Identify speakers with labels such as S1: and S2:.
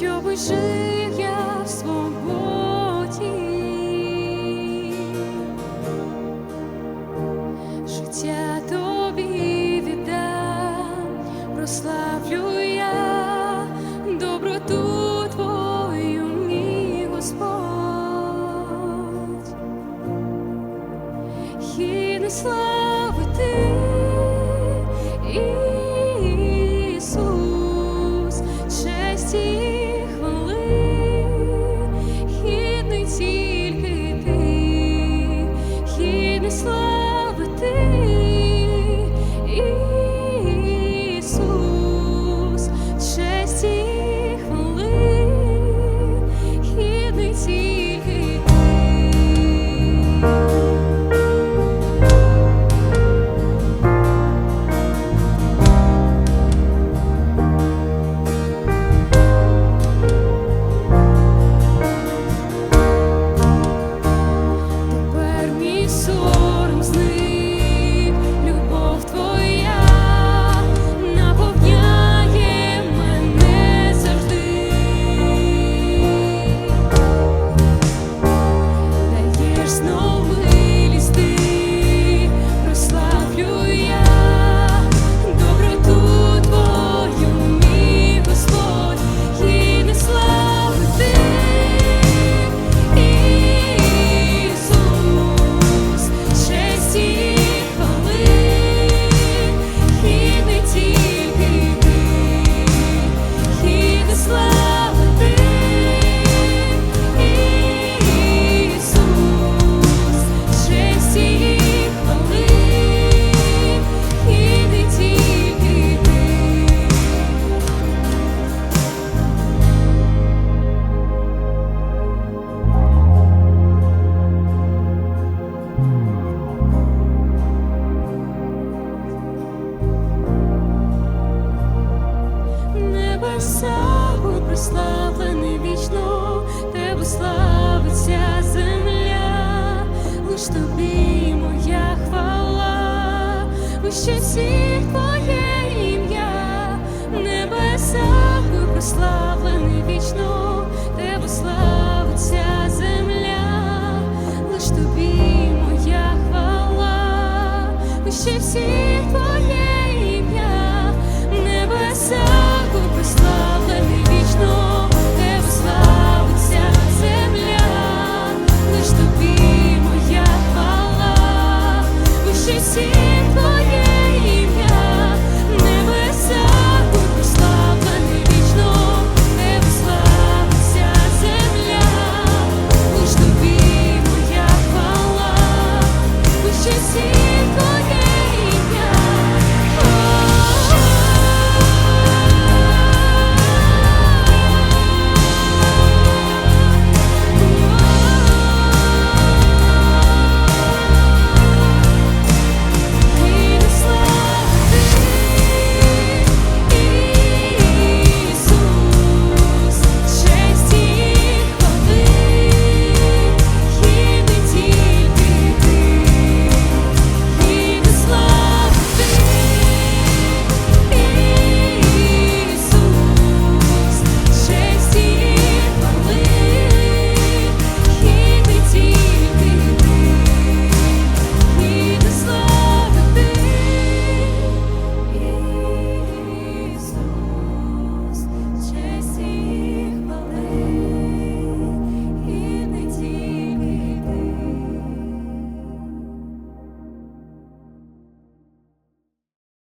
S1: щоби жив я в свободі, життя тобі віддам, прославлю я доброту твою, мій Господь, і слава. прославлений вічно, тебе славиться земля, лиш тобі моя хвала, вище всіх твоє ім'я, небеса прославлений вічно, тебе славиться земля, лиш тобі моя хвала, вище всіх.